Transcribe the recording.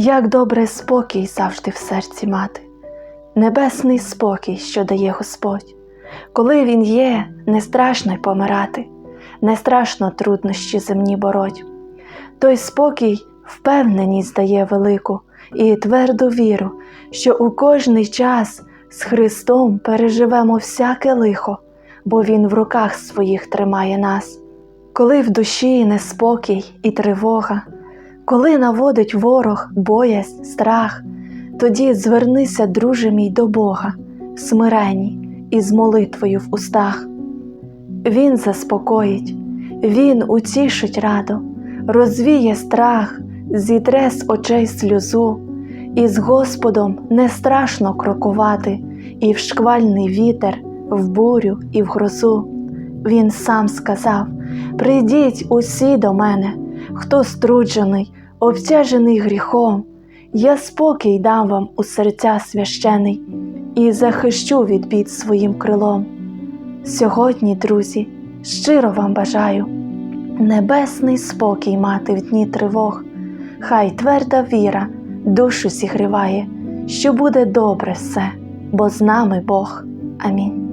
Як добре спокій завжди в серці мати, небесний спокій, що дає Господь. Коли Він є, не страшно й помирати, не страшно труднощі земні бороть. Той спокій впевненість дає велику і тверду віру, що у кожний час з Христом переживемо всяке лихо, бо Він в руках своїх тримає нас. Коли в душі неспокій і тривога, коли наводить ворог боязнь, страх, тоді звернися, друже мій, до Бога, в смиренні і з молитвою в устах. Він заспокоїть, Він утішить радо, розвіє страх, зітре з очей сльозу, і з Господом не страшно крокувати, і в шквальний вітер, в бурю і в грозу. Він сам сказав: Прийдіть усі до мене, хто струджений, обтяжений гріхом, я спокій дам вам у серця священий і захищу від бід своїм крилом. Сьогодні, друзі, щиро вам бажаю небесний спокій мати в дні тривог, хай тверда віра душу зігріває, що буде добре все, бо з нами Бог. Амінь.